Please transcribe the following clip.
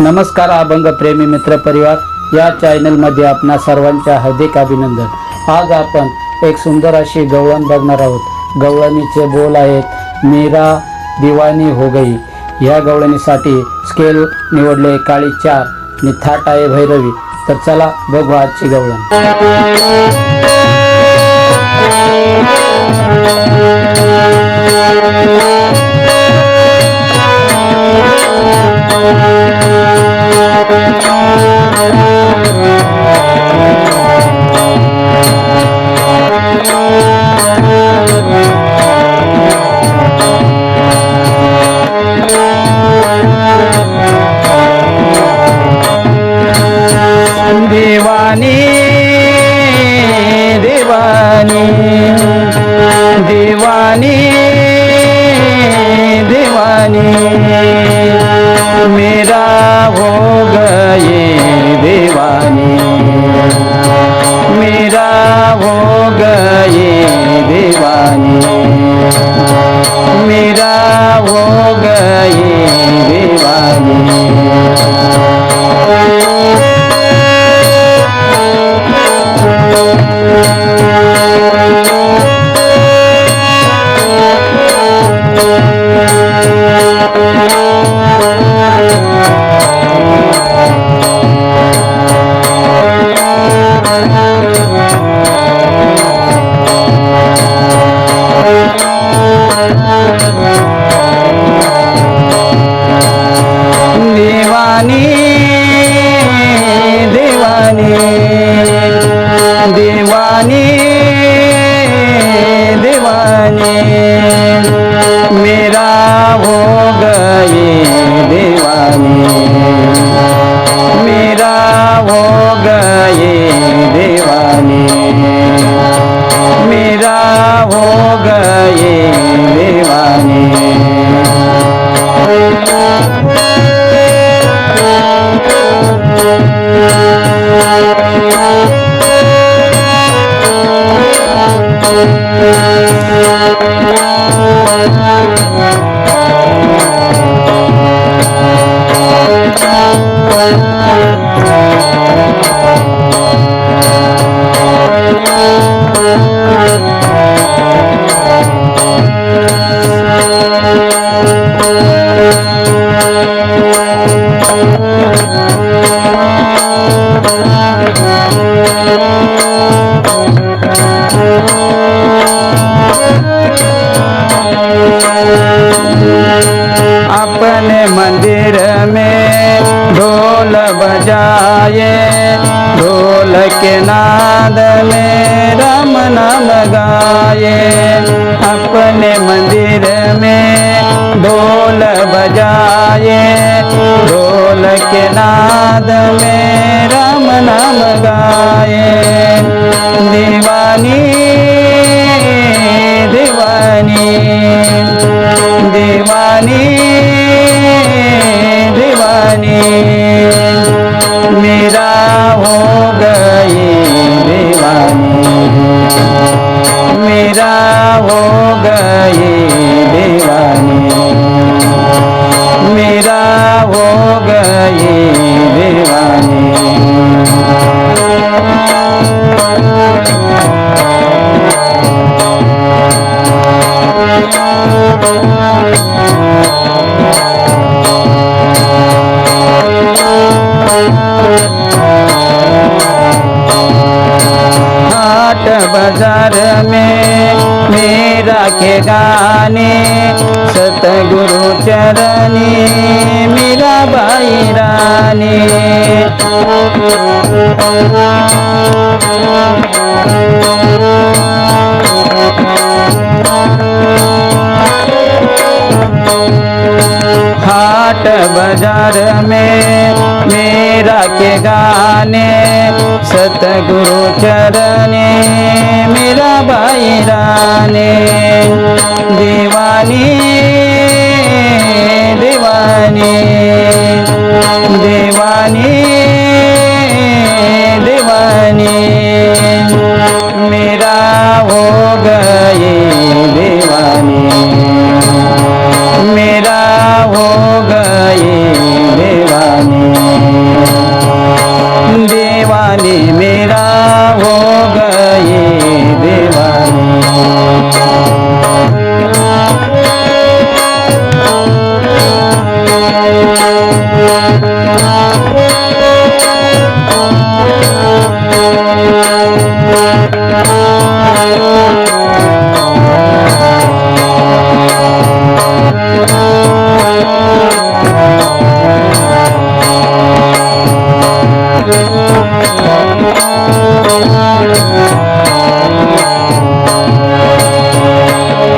नमस्कार अभंग प्रेमी मित्र परिवार. या चॅनलमध्ये आपणा सर्वांच्या हार्दिक अभिनंदन. आज आपण एक सुंदर अशी गवळण बघणार आहोत. गवळणीचे बोल आहेत मीरा दिवानी हो गई. ह्या गवळणीसाठी स्केल निवडले काळी चार. आणि थाट आहे भैरवी. तर चला बघू आजची गवळण. दिवानी दीवानी मेरा हो गए दीवानी मेरा देवानी देवानी देवानी Música ढोल बजाए, ढोल के नाद में राम नाम गाए। अपने मंदिर में ढोल बजाए, ढोल के नाद में राम नाम गाए। दीवानी दीवानी दीवानी। बाज़ार में मेरा के गाने सतगुरु चरणी मेरा भाई रानी। हाट बाज़ार में मेरा के गाने सतगुरु चरने मेरा भाई राने। दीवानी दीवानी दीवानी।